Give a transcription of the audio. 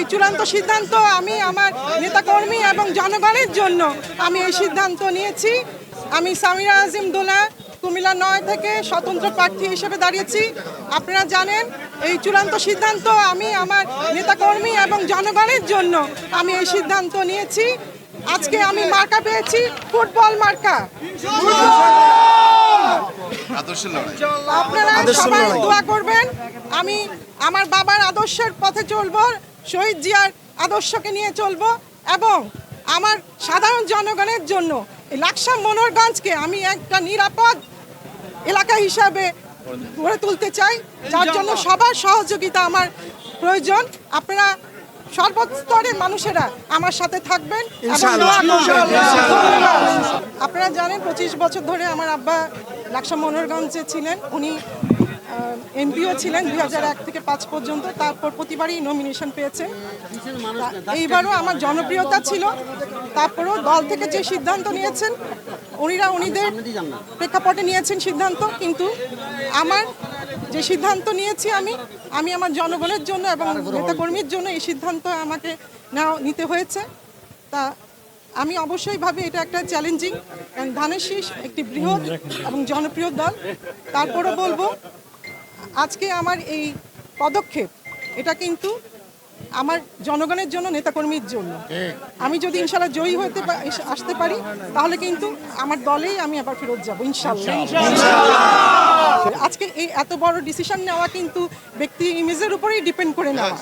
এই চূড়ান্ত সিদ্ধান্ত আমি আমার নেতাকর্মী এবং জনগণের জন্য আমি এই সিদ্ধান্ত নিয়েছি। আমি সামিরা আজিম দোলা কুমিল্লা নয় থেকে স্বতন্ত্র প্রার্থী হিসেবে দাঁড়িয়েছি। আপনারা জানেন এই চূড়ান্ত সিদ্ধান্ত আমি আমার নেতাকর্মী এবং জনগণের জন্য আমি এই সিদ্ধান্ত নিয়েছি। আজকে আমি মার্কা পেয়েছি ফুটবল মার্কা। আপনারা সবাই দোয়া করবেন। আমি আমার বাবার আদর্শের পথে চলবো। শহীদ জিয়ার আদর্শকে নিয়ে চলবো এবং আমার সাধারণ জনগণের জন্য লাকসাম মনোরগঞ্জকে আমি একটা নিরাপদ এলাকা হিসাবে গড়ে তুলতে চাই যার জন্য সবার সহযোগিতা আমার প্রয়োজন। আপনারা সর্বস্তরের মানুষেরা আমার সাথে থাকবেন। আপনারা জানেন পঁচিশ বছর ধরে আমার আব্বা লাকসাম মনোরগঞ্জে ছিলেন। উনি এমপিও ছিলেন দুই এক থেকে পাঁচ পর্যন্ত, তারপর প্রতিবারই নমিনেশন পেয়েছেন এইবারও আমার জনপ্রিয়তা ছিল। তারপরেও দল থেকে যে সিদ্ধান্ত নিয়েছেন উনিরা উনিদের প্রেক্ষাপটে নিয়েছেন সিদ্ধান্ত, কিন্তু আমার যে সিদ্ধান্ত নিয়েছি আমি আমি আমার জনগণের জন্য এবং নেতাকর্মীর জন্য এই সিদ্ধান্ত আমাকে নেওয়া নিতে হয়েছে। তা আমি অবশ্যই ভাবি এটা একটা চ্যালেঞ্জিং কারণ ধানের শীষ একটি বৃহৎ এবং জনপ্রিয় দল। তারপরও বলব আজকে আমার এই পদক্ষেপ এটা কিন্তু আমার জনগণের জন্য নেতাকর্মীর জন্য। আমি যদি ইনশাল্লাহ জয়ী হতে আসতে পারি তাহলে কিন্তু আমার দলেই আমি আবার ফেরত যাব ইনশাল্লাহ আজকে এই এত বড় ডিসিশন নেওয়া কিন্তু ব্যক্তি ইমেজের উপরেই ডিপেন্ড করে নেওয়া।